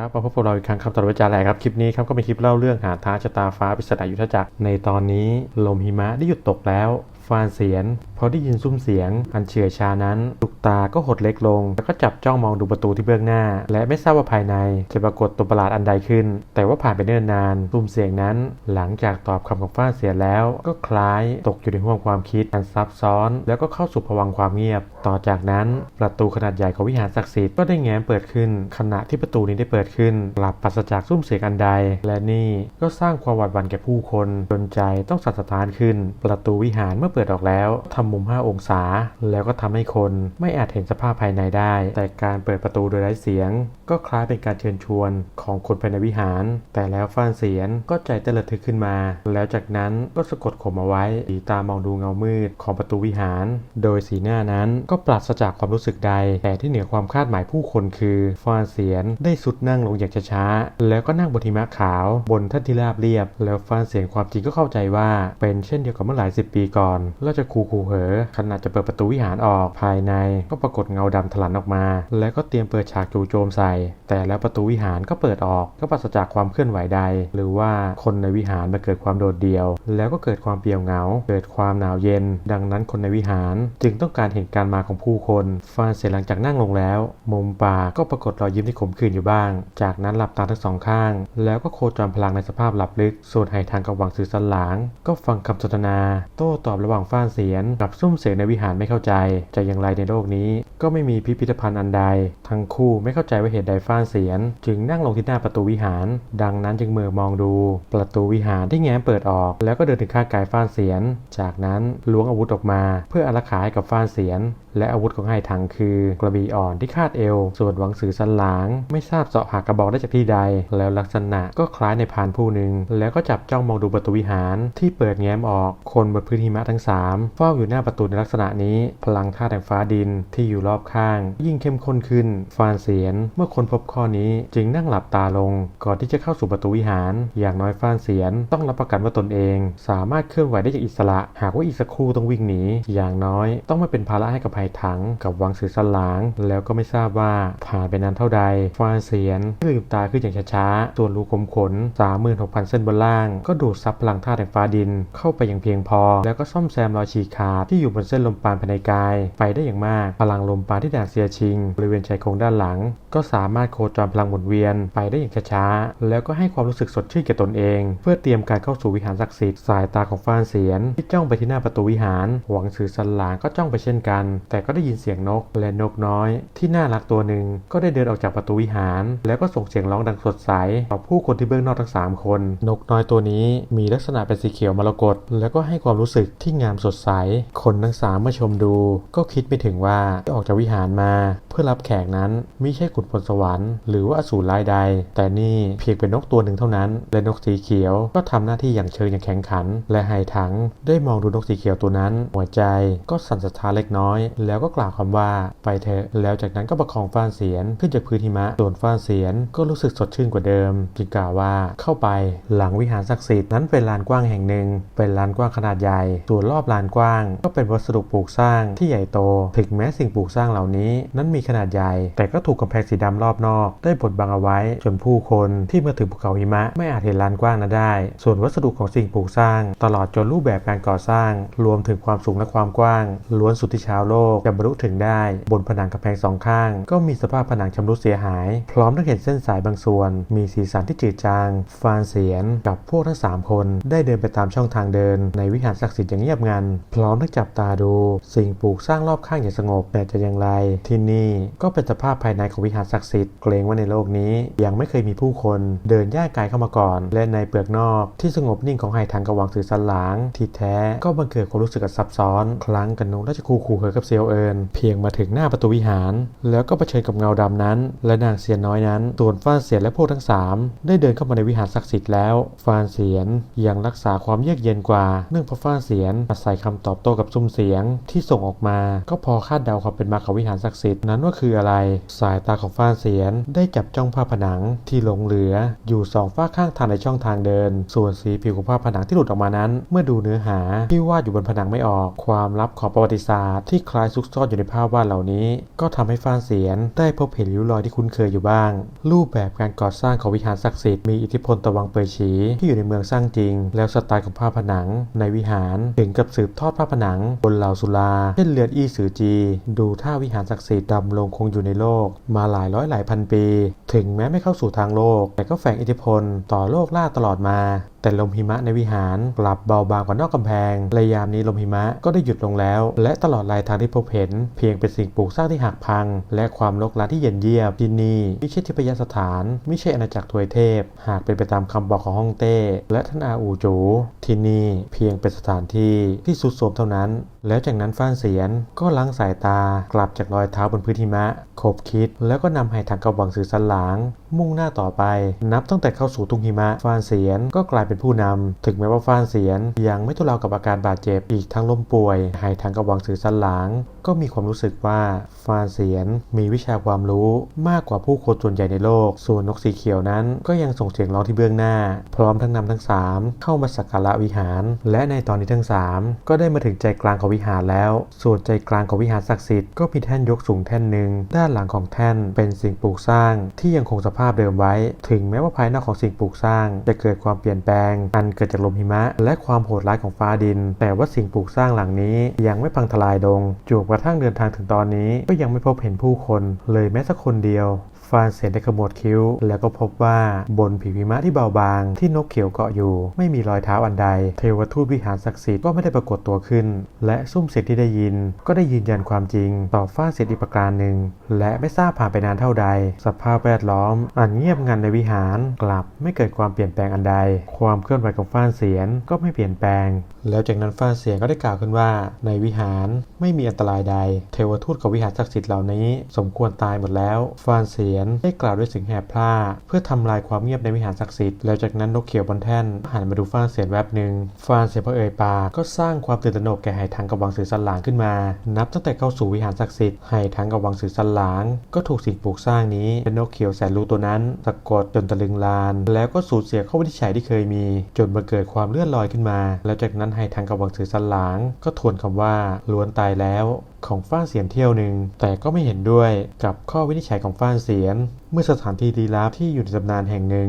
ครับมาพบกับเราอีกครั้งครับตลอดวิจารณ์แหละครับ คลิปนี้ครับก็เป็นคลิปเล่าเรื่องหาท้าชะตาฟ้าปิศดายุทธจักรในตอนนี้ลมหิมะได้หยุดตกแล้ว ฟานเสียนพอได้ยินซุ้มเสียงอันเฉื่อยชานั้นลูกตาก็หดเล็กลง แล้วก็จับจ้องมองดูประตูที่เบื้องหน้า และไม่ทราบว่าภายในจะปรากฏตัวประหลาดอันใดขึ้น แต่ว่าผ่านไปเนิ่นนานซุ้มเสียงนั้น หลังจากตอบคำของฟาเสียแล้ว ก็คล้ายตกอยู่ในห่วงความคิดอันซับซ้อน แล้วก็เข้าสู่ภวังความเงียบ ต่อจากนั้นประตูขนาดใหญ่ของวิหารศักดิ์สิทธิ์ก็ได้แง้มเปิดขึ้น ขณะที่ประตูนี้ได้เปิดขึ้นกลับปราศจากซุ้มเสียงอันใด และนี่ก็สร้างความหวาดหวั่นแก่ผู้คนจนใจต้องสั่นสะท้านขึ้น ประตูวิหารเมื่อเปิดออกแล้วทำมุม 5 องศา แล้วก็ทำให้คนไม่อาจเห็นสภาพภายในได้ แต่การเปิดประตูโดยไร้เสียง ก็คล้ายเป็นการเชิญชวนของคนภายในวิหาร แต่แล้วฟ้านเสียนก็ใจเต้นระทึกขึ้นมา แล้วจากนั้นก็สะกดข่มเอาไว้สีตามองดูเงามืดของประตูวิหาร โดยสีหน้านั้นก็ปราศจากความรู้สึกใด แต่ที่เหนือความคาดหมายผู้คนคือฟานเสียนได้สุดนั่งลงอย่างช้าๆแล้วก็นั่งบนหิมะขาว บนท่านที่ราบเรียบ แล้วฟานเสียนความจริงก็เข้าใจว่าเป็นเช่นเดียวกับเมื่อหลายสิบปีก่อนแล้วจะคูคูเหอขณะจะเปิดประตูวิหารออกภายใน ก็ปรากฏเงาดำถลันออกมา แล้วก็เตรียมเปิดฉากจู่โจมใส่ แต่แล้วประตูวิหารก็เปิดออก ก็ปราศจากความเคลื่อนไหวใด หรือว่าคนในวิหารมาเกิดความโดดเดี่ยว แล้วก็เกิดความเปลี่ยวเหงา เกิดความหนาวเย็น ดังนั้นคนในวิหาร จึงต้องการเห็นการมาของผู้คนฟานเสร็จหลังจากนั่งลงแล้ว มุมปากก็ปรากฏรอยยิ้มที่ขมขื่นอยู่บ้าง จากนั้นหลับตาทั้งสองข้าง แล้วก็โคจรพลังในสภาพหลับลึกส่วนไหทางกับหวังสื่อสันหลาง ก็ฟังคำสนทนา โต้ตอบระหว่างฟ้านเสียนกับซุ้มเสียงในวิหารไม่เข้าใจ จะอย่างไรในโลกนี้ ก็ไม่มีพิพิธภัณฑ์อันใด ทั้งคู่ไม่เข้าใจว่าเหตุใดฟ้านเสียน จึงนั่งลงที่หน้าประตูวิหาร ดังนั้นจึงเมือมองดู ประตูวิหารที่แง้มเปิดออก แล้วก็เดินถึงข้างกายฟ้านเสียน จากนั้นล้วงอาวุธออกมา เพื่ออารักขาให้กับฟ้านเสียน และอาวุธของไห่ถังคือกระบี่อ่อนที่คาดเอว ส่วนหวังสือสันหลาง ไม่ทราบเสาะหากระบอกได้จากที่ใด แล้วลักษณะก็คล้ายในพานผู้หนึ่งแล้วก็จับจ้องมองดูประตูวิหารที่เปิดแง้มออกคนบนพื้นหิมะทั้งสามเฝ้าอยู่น้าประตูในลักษณะนี้ พลังธาตุแห่งฟ้าดินที่อยู่รอบข้าง ยิ่งเข้มข้นขึ้น ฟานเสียน เมื่อคนพบข้อนี้จึงนั่งหลับตาลง ก่อนที่จะเข้าสู่ประตูวิหาร อย่างน้อยฟานเสียน ต้องรับประกันว่าตนเอง สามารถเคลื่อนไหวได้อย่างอิสระ หากว่าอีกสักครู่ต้องวิ่งหนี อย่างน้อยต้องไม่เป็นภาระให้กับภัยถัง กับวังสือสลาง แล้วก็ไม่ทราบว่าผ่านไปนานเท่าใด ฟานเสียนลืมตาขึ้นอย่างช้าๆส่วนรูขมขน36,000 เส้นบนล่าง ก็ดูดซับพลังธาตุแห่งฟ้าดินเข้าไปอย่างเพียงพอ แล้วก็ซ่อมแซมรอยฉีกขาดที่อยู่บนเส้นลมปราณภายในกาย ไปได้อย่างมาก พลังลมปราณที่ด่านเซียชิง บริเวณชายโครงด้านหลัง ก็สามารถโคจรพลังหมุนเวียนไปได้อย่างช้าๆแล้วก็ให้ความรู้สึกสดชื่นแก่ตนเอง เพื่อเตรียมการเข้าสู่วิหารศักดิ์สิทธิ์สายตาของฟานเสียนที่จ้องไปที่หน้าประตูวิหารหวังสื่อสันหลางก็จ้องไปเช่นกัน แต่ก็ได้ยินเสียงนกและนกน้อย ที่น่ารักตัวหนึ่งก็ได้เดินออกจากประตูวิหาร แล้วก็ส่งเสียงร้องดังสดใสต่อผู้คนที่เบื้องนอกทั้ง 3 คน นกน้อยตัวนี้มีลักษณะเป็นสีเขียวมรกตแล้วก็ให้ความรู้สึกที่งามสดใสคนทั้งสามเมื่อชมดู ก็คิดไม่ถึงว่าที่ออกจากวิหารมา เพื่อรับแขกนั้นไม่ใช่ขุนพลสวรรค์หรือว่าอสูรร้ายใด แต่นี่เพียงเป็นนกตัวหนึ่งเท่านั้น และนกสีเขียวก็ทำหน้าที่อย่างเชิงอย่างแข็งขัน และไหถังได้มองดูนกสีเขียวตัวนั้น หัวใจก็สั่นสะท้านเล็กน้อย แล้วก็กล่าวคำว่าไปเถอะแล้วจากนั้นก็ประคองฟ้านเสียนขึ้นจากพื้นหิมะส่วนฟ้านเสียนก็รู้สึกสดชื่นกว่าเดิม จึงกล่าวว่าเข้าไปหลังวิหารศักดิ์สิทธิ์นั้นเป็นลานกว้างแห่งหนึ่ง เป็นลานกว้างขนาดใหญ่ส่วนรอบลานกว้างก็เป็นวัสดุปลูกสร้างที่ใหญ่โต ถึงแม้สิ่งปลูกสร้างเหล่านี้ นั้นมีขนาดใหญ่ แต่ก็ถูกกำแพงสีดำรอบนอก ได้บดบังเอาไว้จนผู้คนที่มาถึงภูเขาหิมะ ไม่อาจเห็นลานกว้างนั้นได้ ส่วนวัสดุของสิ่งปลูกสร้าง ตลอดจนรูปแบบการก่อสร้าง รวมถึงความสูงและความกว้าง ล้วนสุดที่ชาวโลกจะบรรลุถึงได้ บนผนังกำแพงสองข้าง ก็มีสภาพผนังชำรุดเสียหาย พร้อมทั้งเห็นเส้นสายบางส่วน มีสีสันที่จืดจาง ฟานเสียนกับพวกทั้งสามคน ได้เดินไปตามช่องทางเดิน ในวิหารศักดิ์สิทธิ์อย่างเงียบงัน พร้อมทั้งจับตาดู สิ่งปลูกสร้างรอบข้างอย่างสงบแต่จะอย่างไร ที่นี่ก็เป็นสภาพภายในของวิหารศักดิ์สิทธิ์เกรงว่าในโลกนี้ ยังไม่เคยมีผู้คนเดินย่างกายเข้ามาก่อน และในเปลือกนอกที่สงบนิ่งของไหทางกระวังสื่อสันหลาง ที่แท้ก็บังเกิดความรู้สึกซับซ้อน ครั้งกันนงราชคูขู่เหอกับเซียวเอินเพียงมาถึงหน้าประตูวิหาร แล้วก็เผชิญกับเงาดำนั้น และนางเซียนน้อยนั้นส่วนฟ้านเสียนและพวกทั้งสามได้เดินเข้ามาในวิหารศักดิ์สิทธิ์แล้วฟ้านเสียนยังรักษาความเยือกเย็นกว่าเนื่องเพราะฟ้านเสียนอาศัยคำตอบโต้กับกับซุ้มเสียงที่ส่งออกมา ก็พอคาดเดาความเป็นมาของวิหารศักดิ์สิทธิ์นั้นว่าคืออะไร สายตาของฟ้านเสียนได้จับจ้องผ้าผนังที่หลงเหลือ อยู่สองฝ้าข้างทางในช่องทางเดิน ส่วนสีผิวของผ้าผนังที่หลุดออกมานั้น เมื่อดูเนื้อหาที่วาดอยู่บนผนังไม่ออก ความลับของประวัติศาสตร์ที่คล้ายซุกซ่อนอยู่ในภาพวาดเหล่านี้ ก็ทำให้ฟ้านเสียนได้พบเห็นริ้วรอยที่คุ้นเคยอยู่บ้าง รูปแบบการก่อสร้างของวิหารศักดิ์สิทธิ์มีอิทธิพลตะวังเปยฉีที่อยู่ในเมืองสร้างจริง แล้วสไตล์ของผ้าผนัง ในวิหารถึงกับสืบทอดผ้าผนังบนเหล่าสุลาเช่นเรือนอี้สือจี ดูท่าวิหารศักดิ์สิทธิ์ดำลงคงอยู่ในโลก มาหลายร้อยหลายพันปี ถึงแม้ไม่เข้าสู่ทางโลก แต่ก็แฝงอิทธิพลต่อโลกล่าตลอดมา แต่ลมหิมะในวิหารกลับเบาบางกว่านอกกำแพงระยามนี้ลมหิมะก็ได้หยุดลงแล้ว และตลอดลายทางที่พบเห็น เพียงเป็นสิ่งปลูกสร้างที่หักพัง และความรกร้างที่เย็นเยียบที่นี่ไม่ใช่ทิพยสถานไม่ใช่อาณาจักรทวยเทพ หากเป็นไปตามคำบอกของฮ่องเต้ และท่านอาอูจูที่นี่เพียงเป็นสถานที่ที่สุดโทรมเท่านั้น แล้วจากนั้นฟ้านเสียนก็ล้างสายตากลับจากรอยเท้าบนพื้นหิมะคบคิด แล้วก็นำไหถังกระวังสื่อสันหลางมุ่งหน้าต่อไป นับตั้งแต่เข้าสู่ทุ่งหิมะฟ้านเสียนก็กลายเป็นผู้นำถึงแม้ว่าฟ้านเสียนยังไม่ทุเลากับอาการบาดเจ็บอีกทั้งล้มป่วยไหถังกระวังสื่อสันหลางก็มีความรู้สึกว่าฟ้านเสียนมีวิชาความรู้มากกว่าผู้คนส่วนใหญ่ในโลก ส่วนนกสีเขียวนั้นก็ยังส่งเสียงร้องที่เบื้องหน้า พร้อมทั้งนำทั้ง 3 เข้ามาสักการะวิหาร และในตอนนี้ทั้ง 3 ก็ได้มาถึงใจกลางของวิหารแล้ว ส่วนใจกลางของวิหารศักดิ์สิทธิ์ก็มีแท่นยกสูงแท่นหนึ่งด้านหลังของแท่นเป็นสิ่งปลูกสร้าง ที่ยังคงสภาพเดิมไว้ ถึงแม้ว่าภายนอกของสิ่งปลูกสร้าง จะเกิดความเปลี่ยนแปลง อันเกิดจากลมหิมะ และความโหดร้ายของฟ้าดิน แต่ว่าสิ่งปลูกสร้างหลังนี้ยังไม่พังทลายลงจวบกระทั่งเดินทางถึงตอนนี้ก็ยังไม่พบเห็นผู้คน เลยแม้สักคนเดียว ฟานเสียนได้ขมวดคิ้ว แล้วก็พบว่าบนผิวหิมะที่เบาบาง ที่นกเขียวเกาะอยู่ ไม่มีรอยเท้าอันใด เทวทูตวิหารศักดิ์สิทธิ์ก็ไม่ได้ปรากฏตัวขึ้น และซุ้มเสียงที่ได้ยิน ก็ได้ยืนยันความจริง ต่อฟานเสียนอีกประการหนึ่ง และไม่ทราบผ่านไปนานเท่าใด สภาพแวดล้อม อันเงียบงันในวิหารกลับไม่เกิดความเปลี่ยนแปลงอันใด ความเคลื่อนไหวของฟ้านเสียนก็ไม่เปลี่ยนแปลง แล้วจากนั้นฟ้านเสียนก็ได้กล่าวขึ้นว่า ในวิหารไม่มีอันตรายใด เทวทูตกับวิหารศักดิ์สิทธิ์เหล่านี้ สมควรตายหมดแล้ว ฟานเสียนได้กล่าวด้วยเสียงแหบพร่าเพื่อทำลายความเงียบในวิหารศักดิ์สิทธิ์แล้วจากนั้นนกเขียวบนแท่นหันมาดูฟานเสียนแวบหนึ่งฟานเสียพอเอ่ยปากก็สร้างความตื่นตระหนกแก่ไหทางกับวังสือสันหลางขึ้นมา นับตั้งแต่เข้าสู่วิหารศักดิ์สิทธิ์ไหทางกับวังสือสันหลาง ก็ถูกสิ่งปลูกสร้างนี้เป็นนกเขียวแสนรู้ตัวนั้นสะกดจนตะลึงลาน แล้วก็สูญเสียข้อวินิจฉัยที่เคยมี จนมาเกิดความเลื่อนลอยขึ้นมา แล้วจากนั้นไหทางกับวังสือสันหลาง ก็ทวนคำว่าล้วนตายแล้ว ของฟ้านเสียนเที่ยวหนึ่ง แต่ก็ไม่เห็นด้วยกับข้อวินิจฉัยของฟ้านเสียน เมื่อสถานที่ลี้ลับที่อยู่ในตำนานแห่งหนึ่ง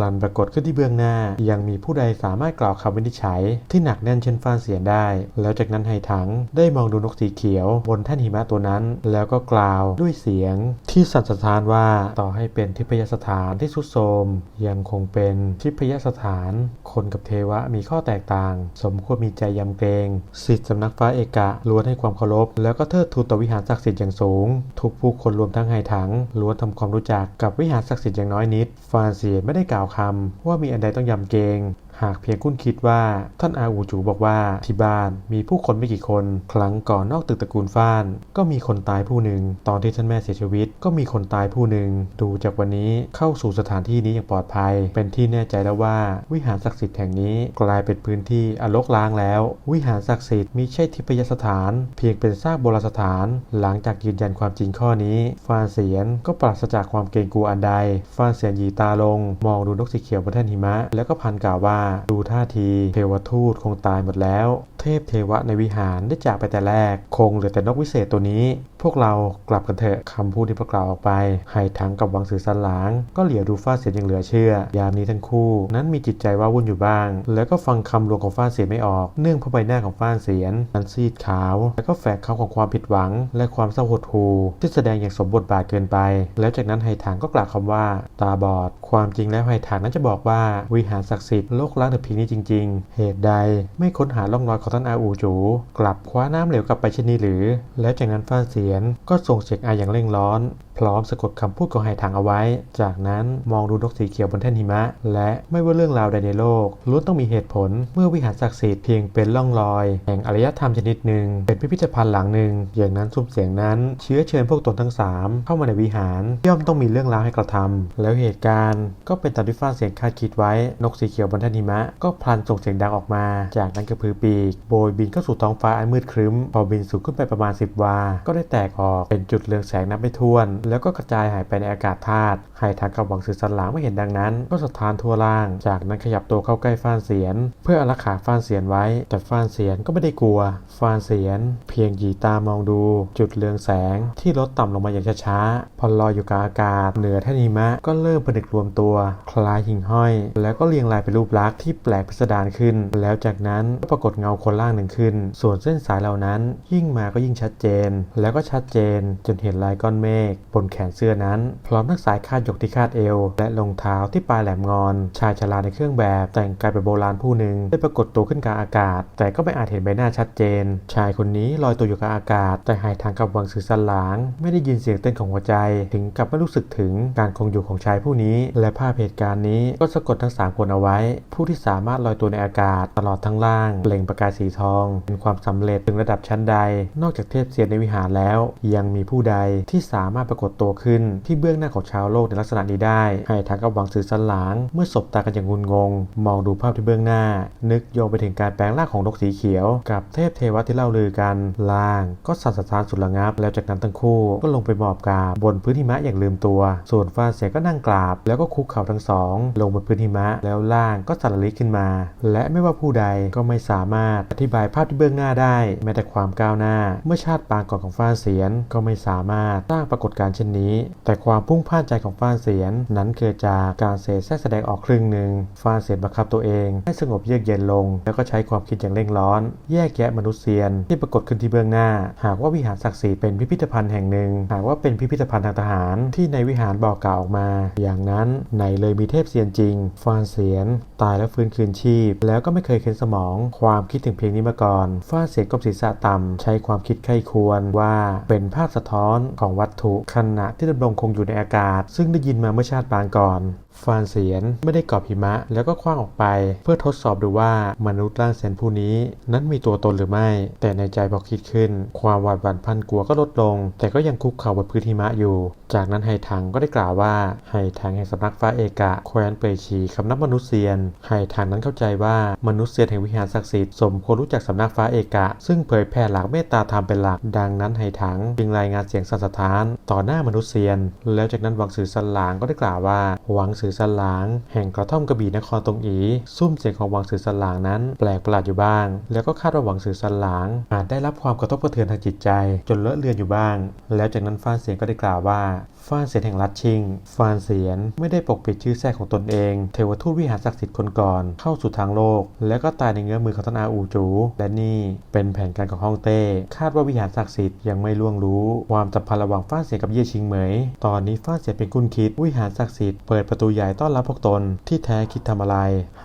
ลันปรากฏขึ้นที่เบื้องหน้า ยังมีผู้ใดสามารถกล่าวคำวินิจฉัย ที่หนักแน่นเช่นฟ้านเสียนได้ แล้วจากนั้นไหถังได้มองดูนกสีเขียว บนแท่นหิมะตัวนั้น แล้วก็กล่าวด้วยเสียง ที่สั่นสะท้านว่าต่อให้เป็นทิพยสถานที่สุดโทมยังคงเป็นทิพยสถาน คนกับเทวะมีข้อแตกต่าง สมควรมีใจยำเกรงสิทธิสำนักฟ้าเอกะล้วนให้ความเคารพ แล้วก็เทิดทูนต่อวิหารศักดิ์สิทธิ์อย่างสูง ทุกผู้คนรวมทั้งไหถังล้วนทำความรู้จักกับวิหารศักดิ์สิทธิ์อย่างน้อยนิดฟานเสียนไม่ได้กล่าวาวคำว่ามีอันใดต้องยำเกรง หากเพียงคุณคิดว่าท่านอาอูจูบอกว่าที่บ้านมีผู้คนไม่กี่คน ครั้งก่อนนอกตึกตระกูลฟ้าน ก็มีคนตายผู้หนึ่ง ตอนที่ท่านแม่เสียชีวิต ก็มีคนตายผู้หนึ่ง ดูจากวันนี้เข้าสู่สถานที่นี้อย่างปลอดภัย เป็นที่แน่ใจแล้วว่า วิหารศักดิ์สิทธิ์แห่งนี้กลายเป็นพื้นที่อลกล้างแล้ว วิหารศักดิ์สิทธิ์มิใช่ทิพยสถาน เพียงเป็นซากโบราณสถาน หลังจากยืนยันความจริงข้อนี้ฟานเสียนก็ปราศจากความเกรงกลัวอันใดฟานเสียนหยีตาลง มองดูนกสีเขียวบนแท่นหิมะ แล้วก็พันกล่าวว่าดูท่าทีเทวทูตคงตายหมดแล้ว เทพเทวะในวิหารได้จากไปแต่แรก คงเหลือแต่นกวิเศษตัวนี้ พวกเรากลับกันเถอะคำพูดที่พวกเราออกไปไหถังกับวังสือสันหลาง ก็เหลียวดูฟ้าเสียนอย่างเหลือเชื่อ ยามนี้ทั้งคู่นั้นมีจิตใจว่าวุ่นอยู่บ้าง แล้วก็ฟังคำลวงของฟ้าเสียนไม่ออก เนื่องเพราะใบหน้าของฟ้าเสียนนั้นซีดขาว แล้วก็แฝงคำของความผิดหวัง และความเศร้าหดหู่ที่แสดงอย่างสมบทบาทเกินไป แล้วจากนั้นไหถังก็กล่าวคำว่า ตาบอด ความจริงแล้วไหถังนั้นจะบอกว่าวิหารศักดิ์สิทธิ์โลกล้างแต่เพียงนี้จริง ๆ เหตุใดไม่ค้นหาร่องรอยของท่านอาอูจู กลับคว้าน้ำเหลวกลับไปเช่นนี้หรือ แล้วจากนั้นฟ้าเสียนก็ส่งเสียงอาอย่างเร่งร้อน พร้อมสะกดคำพูดของไหถังเอาไว้ จากนั้นมองดูนกสีเขียวบนแท่นหิมะ และไม่ว่าเรื่องราวใดในโลกล้วนต้องมีเหตุผล เมื่อวิหารศักดิ์สิทธิ์เพียงเป็นล่องรอย แห่งอารยธรรมชนิดหนึ่ง เป็นพิพิธภัณฑ์หลังหนึ่ง อย่างนั้นซุ้มเสียงนั้นเชื้อเชิญพวกตนทั้งสามเข้ามาในวิหาร ย่อมต้องมีเรื่องราวให้กระทำแล้วเหตุการณ์ก็เป็นตามที่ฟ้าเสียงคาดคิดไว้ นกสีเขียวบนแท่นหิมะ ก็พลันส่งเสียงดังออกมา จากนั้นกระพือปีก โบยบินเข้าสู่ท้องฟ้าอันมืดครึ้ม พอบินสูงขึ้นไปประมาณ 10 วา ก็ได้แตกออกเป็นจุดเรืองแสงนับไม่ถ้วนแล้วก็กระจายหายไปในอากาศธาตุไห่ทางกับหวังสื่อสันหลังไม่เห็นดังนั้น ก็สถานทั่วล่าง จากนั้นขยับตัวเข้าใกล้ฟ้านเสียน เพื่ออารักขาฟ้านเสียนไว้ แต่ฟ้านเสียนก็ไม่ได้กลัว ฟ้านเสียน เพียงหยีตามองดู จุดเรืองแสง ที่ลดต่ำลงมาอย่างช้าๆพอลอยอยู่กลางอากาศ เหนือแท่นหิมะก็เริ่มผนึกรวมตัว คล้ายหิ่งห้อย แล้วก็เรียงรายเป็นรูปลักษณ์ที่แปลกพิสดารขึ้น แล้วจากนั้นก็ปรากฏเงาคนล่างหนึ่งขึ้น ส่วนเส้นสายเหล่านั้น ยิ่งมาก็ยิ่งชัดเจน แล้วก็ชัดเจนจนเห็นลายก้อนเมฆบนแขนเสื้อนั้น พร้อมทั้งสายคาดหยกที่คาดเอว และรองเท้าที่ปลายแหลมงอน ชายชราในเครื่องแบบแต่งกายเป็นโบราณผู้หนึ่งได้ปรากฏตัวขึ้นกลางอากาศ แต่ก็ไม่อาจเห็นใบหน้าชัดเจน ชายคนนี้ลอยตัวอยู่กลางอากาศ แต่หายทางกับวังสื่อสลาง ไม่ได้ยินเสียงเต้นของหัวใจ ถึงกับไม่รู้สึกถึงการคงอยู่ของชายผู้นี้ และภาพเหตุการณ์นี้ก็สะกดทั้งสามคนเอาไว้ ผู้ที่สามารถลอยตัวในอากาศ ตลอดทั้งล่างเปล่งประกายสีทอง เป็นความสำเร็จถึงระดับชั้นใด นอกจากเทพเซียนในวิหารแล้ว ยังมีผู้ใดที่สามารถปรากฏตัวขึ้นที่เบื้องหน้าของชาวโลกในลักษณะนี้ได้ ให้ทางกับวังสื่อสันหลางเมื่อสบตากันอย่างงุนงง มองดูภาพที่เบื้องหน้า นึกโยงไปถึงการแปลงร่างของนกสีเขียว กับเทพเทวะที่เล่าลือกันล่างก็สั่นสะท้านสุดระงับ แล้วจากนั้นทั้งคู่ก็ลงไปหมอบกราบบนพื้นหิมะอย่างลืมตัว ส่วนฟ้าเสียก็นั่งกราบ แล้วก็คุกเข่าทั้งสอง ลงบนพื้นหิมะ แล้วล่างก็สั่นระลิกขึ้นมา และไม่ว่าผู้ใดก็ไม่สามารถอธิบายภาพที่เบื้องหน้าได้ แม้แต่ความก้าวหน้า เมื่อชาติปางก่อนของฟ้าเสียนก็ไม่สามารถสร้างปรากฏการณ์เช่นนี้ แต่ความพุ่งพ่านใจของฟ้าเสียน นั้นเกิดจากการเสแสร้งแสดงออกครึ่งหนึ่งฟ้าเสียนบังคับตัวเองให้สงบเยือกเย็นลง แล้วก็ใช้ความคิดอย่างเร่งร้อน แยกแยะมนุษย์เซียนที่ปรากฏขึ้นที่เบื้องหน้า หากว่าวิหารศักดิ์สิทธิ์เป็นพิพิธภัณฑ์แห่งหนึ่ง หากว่าเป็นพิพิธภัณฑ์ทางทหารที่ในวิหารบอกกล่าวออกมา อย่างนั้นไหนเลยมีเทพเซียนจริงฟานเสียน ตายแล้วฟื้นคืนชีพ แล้วก็ไม่เคยเค้นสมอง ความคิดถึงเพียงนี้มาก่อนฟาเสียนก้มศีรษะต่ำใช้ความคิดไข้ควรว่าเป็นภาพสะท้อนของวัตถุขณะที่ดำรงคงอยู่ในอากาศ ซึ่งได้ยินมาเมื่อชาติปางก่อน ฟานเสียนไม่ได้กอบหิมะ แล้วก็คว้างออกไป เพื่อทดสอบดูว่ามนุษย์ร่างแสนผู้นี้ นั้นมีตัวตนหรือไม่ แต่ในใจพอคิดขึ้น ความหวาดหวั่นพันกลัวก็ลดลง แต่ก็ยังคุกเข่าบนพื้นหิมะอยู่ จากนั้นไฮถังก็ได้กล่าวว่าไฮถังแห่งสำนักฟ้าเอกะแคว้นเปยชีคำนับมนุษย์เซียนไฮถังนั้นเข้าใจว่ามนุษย์เซียนแห่งวิหารศักดิ์สิทธิ์สมควรรู้จักสำนักฟ้าเอกะ ซึ่งเผยแผ่หลักเมตตาธรรมเป็นหลักดังนั้นไฮถังจึงรายงานเสียงสั่นสะท้าน ต่อหน้ามนุษย์เซียน แล้วจากนั้นวังสือสันหลางก็ได้กล่าวว่าหวังสือสันหลาง แห่งกระท่อมกระบี่นครตรงอีซุ้มเสียงของหวังสือสันหลางนั้นแปลกประหลาดอยู่บ้าง แล้วก็คาดว่าหวังสือสันหลางอาจได้รับความกระทบกระเทือนทางจิตใจ จนเลอะเลือนอยู่บ้าง แล้วจากนั้นฟ้าเสียงก็ได้กล่าวว่า ฟานเสียนแห่งรัชชิงฟานเสียนไม่ได้ปกปิดชื่อแท้ของตนเอง เทวทูตวิหารศักดิ์สิทธิ์คนก่อนเข้าสู่ทางโลก แล้วก็ตายในเงื้อมือของท่านอาอูจู และนี่เป็นแผนการของฮ่องเต้ คาดว่าวิหารศักดิ์สิทธิ์ยังไม่ล่วงรู้ ความสัมพันธ์ระหว่างฟานเสียนกับเย่ชิงเหมย ตอนนี้ฟานเสียนเป็นกุนคิด วิหารศักดิ์สิทธิ์เปิดประตูใหญ่ต้อนรับพวกตนที่แท้คิดทำอะไร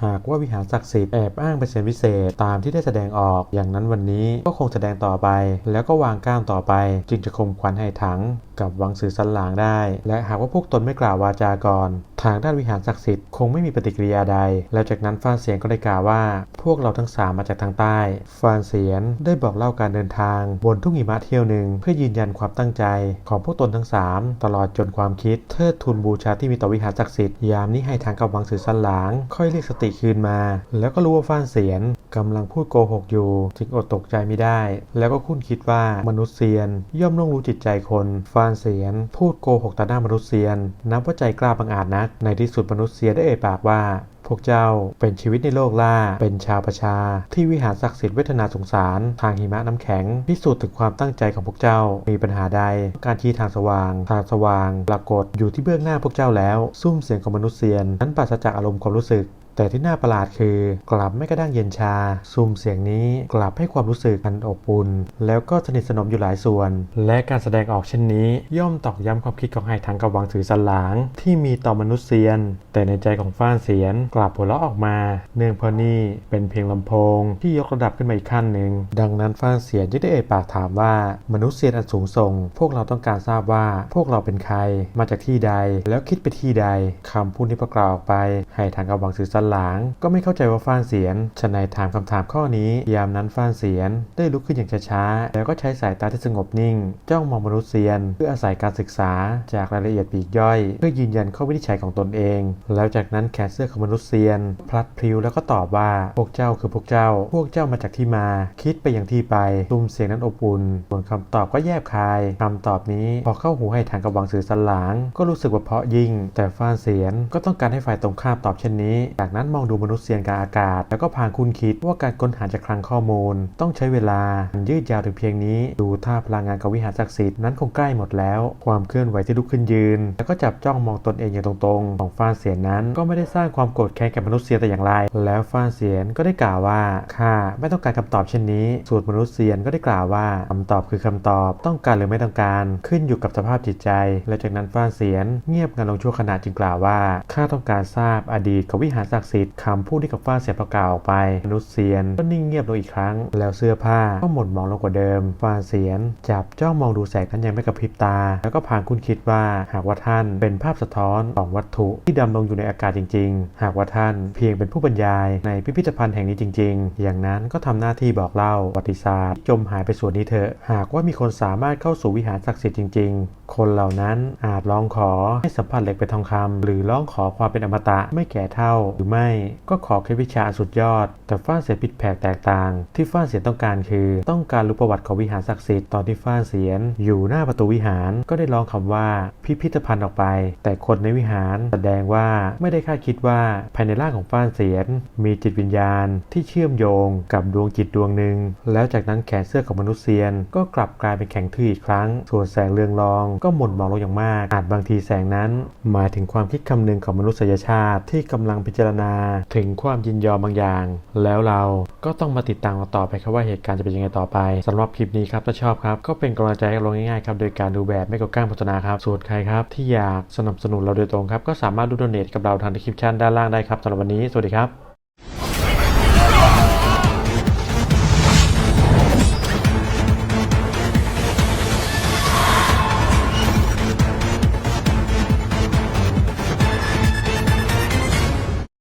หากว่าวิหารศักดิ์สิทธิ์แอบอ้างเป็นเซนวิเศษตามที่ได้แสดงออก อย่างนั้นวันนี้ก็คงแสดงต่อไป แล้วก็วางก้ามต่อไป จึงจะคมขวัญให้ถังกับวังสือสันหลางได้และหากว่าพวกตนไม่กล่าววาจาก่อนทางด้านวิหารศักดิ์สิทธิ์คงไม่มีปฏิกิริยาใด แล้วจากนั้นฟานเสียนก็ได้กล่าวว่า พวกเราทั้งสามมาจากทางใต้ ฟานเสียนได้บอกเล่าการเดินทาง บนทุ่งหิมะเที่ยวหนึ่ง เพื่อยืนยันความตั้งใจ ของพวกตนทั้งสามตลอดจนความคิดเทิดทูนบูชาที่มีต่อวิหารศักดิ์สิทธิ์ยามนี้ให้ทางกับวังสื่อสันหลาง ค่อยเรียกสติคืนมา แล้วก็รู้ว่าฟานเสียนกำลังพูดโกหกอยู่ จึงอดตกใจไม่ได้ แล้วก็คุ้นคิดว่ามนุษย์เซียนย่อมต้องรู้จิตใจคน ฟานเสียนพูดโกหกต่อหน้ามนุษย์เซียน นับว่าใจกล้าบังอาจนัก ในที่สุดมนุษย์เซียนได้เอ่ยปากว่า พวกเจ้าเป็นชีวิตในโลกล่า เป็นชาวประชา ที่วิหารศักดิ์สิทธิ์เวทนาสงสาร ทางหิมะน้ำแข็ง พิสูจน์ถึงความตั้งใจของพวกเจ้า มีปัญหาใด การชี้ทางสว่าง ทางสว่าง ปรากฏอยู่ที่เบื้องหน้าพวกเจ้าแล้ว ซุ้มเสียงของมนุษย์เซียน นั้นปราศจากอารมณ์ความรู้สึก แต่ที่น่าประหลาดคือกลับไม่กระด้างเย็นชาซุ่มเสียงนี้กลับให้ความรู้สึกอันอบอุ่นแล้วก็สนิทสนมอยู่หลายส่วน และการแสดงออกเช่นนี้ ย่อมตอกย้ำความคิดของไห่ทังกับวังถือสันหลาง ที่มีต่อมนุษย์เซียน แต่ในใจของฟ้านเสียนกลับหัวเราะออกมา เนื่องเพราะนี่เป็นเพียงลำโพงที่ยกระดับขึ้นมาอีกขั้นหนึ่งดังนั้นฟ้านเสียนจึงได้เอ่ยปากถามว่ามนุษย์เซียนอันสูงส่ง พวกเราต้องการทราบว่าพวกเราเป็นใคร มาจากที่ใด แล้วคิดไปที่ใดคำพูดที่ประกล่าออกไปให้ทางกำวังสื่อสันหลางก็ไม่เข้าใจว่าฟ้านเสียนฉนัยถามคำถามข้อนี้ยามนั้นฟ้านเสียน ได้ลุกขึ้นอย่างช้าๆแล้วก็ใช้สายตาที่สงบนิ่ง จ้องมองมนุษย์เซียน เพื่ออาศัยการศึกษาจากรายละเอียดปีกย่อย เพื่อยืนยันข้อวินิจฉัยของตนเอง แล้วจากนั้นแขนเสื้อของมนุษย์เซียน พลัดพลิ้วแล้วก็ตอบว่าพวกเจ้าคือพวกเจ้า พวกเจ้ามาจากที่มา คิดไปอย่างที่ไปตุ้มเสียงนั้นอบอุ่นส่วนคำตอบก็แยบคายคำตอบนี้พอเข้าหูให้ทางกับวังสื่อสันหลาง ก็รู้สึกว่าเพาะยิ่ง แต่ฟ้านเสียนก็ต้องการให้ฝ่ายตรงข้ามตอบเช่นนี้จากนั้นมองดูมนุษย์เซียนกลางอากาศ แล้วก็พาคุณคิดว่าการค้นหาจากคลังข้อมูล ต้องใช้เวลายืดยาวถึงเพียงนี้ ดูท่าพลังงานกับวิหารศักดิ์สิทธิ์นั้นคงใกล้หมดแล้ว ความเคลื่อนไหวที่ลุกขึ้นยืน แล้วก็จับจ้องมองตนเองอย่างตรงๆ ของฟ้านเสียนนั้น ก็ไม่ได้สร้างความโกรธแค้นแก่มนุษย์เซียนแต่อย่างไร แล้วฟ้านเสียนก็ได้กล่าวว่าข้าไม่ต้องการคำตอบเช่นนี้ ส่วนมนุษย์เซียนก็ได้กล่าวว่าคำตอบคือคำตอบต้องการหรือไม่ต้องการขึ้นอยู่กับสภาพจิตใจ และจากนั้นฟ้านเสียนเงียบงันลงชั่วขณะจึงกล่าวว่าข้าต้องการทราบอดีตของวิหารศักดิ์สิทธิ์คำพูดที่กับฟ้าเสียประกาศออกไปมนุษย์เซียนก็นิ่งเงียบลงอีกครั้ง แล้วเสื้อผ้าก็หม่นหมองลงกว่าเดิมฟ้าเสียน จับจ้องมองดูแสงนั้นยังไม่กระพริบตา แล้วก็พางคุณคิดว่าหากว่าท่านเป็นภาพสะท้อนของวัตถุที่ดำลงอยู่ในอากาศจริง ๆ หากว่าท่านเพียงเป็นผู้บรรยายในพิพิธภัณฑ์แห่งนี้จริง ๆ อย่างนั้นก็ทำหน้าที่บอกเล่าประวัติศาสตร์ จมหายไปส่วนนี้เถอะ หากว่ามีคนสามารถเข้าสู่วิหารศักดิ์สิทธิ์จริง ๆ คนเหล่านั้นอาจร้องขอให้สัมผัสเหล็กเป็นทองคำหรือร้องขอความเป็นอมตะไม่แก่เท่าหรือไม่ ก็ขอแค่วิชาสุดยอด แต่ฟ้าเสียผิดแผกแตกต่าง ที่ฟ้าเสียนต้องการคือ ต้องการรู้ประวัติของวิหารศักดิ์สิทธิ์ตอนที่ฟ้าเสียน อยู่หน้าประตูวิหารก็ได้ร้องคำว่าพิพิธภัณฑ์ออกไป แต่คนในวิหารแสดงว่าไม่ได้คาดคิดว่าภายในร่างของฟ้าเสียน มีจิตวิญญาณที่เชื่อมโยงกับดวงจิตดวงหนึ่งแล้วจากนั้นแขนเสื้อของมนุษย์เซียน ก็กลับกลายเป็นแข็งทื่ออีกครั้ง ส่วนแสงเรืองรองก็หม่นมองลงอย่างมาก อาจบางทีแสงนั้น หมายถึงความคิดคำนึงของมนุษยชาติที่กำลังพิจารณาถึงความยินยอมบางอย่าง แล้วเราก็ต้องมาติดตามกันต่อไปครับว่าเหตุการณ์จะเป็นยังไงต่อไปสำหรับคลิปนี้ครับถ้าชอบครับก็เป็นกำลังใจให้เราง่ายๆครับโดยการดูแบบไม่กดก้างโฆษณาครับส่วนใครครับที่อยากสนับสนุนเราโดยตรงครับก็สามารถดูโดเนทกับเราทางที่คลิปชั่นด้านล่างได้ครับสำหรับวันนี้สวัสดีครับ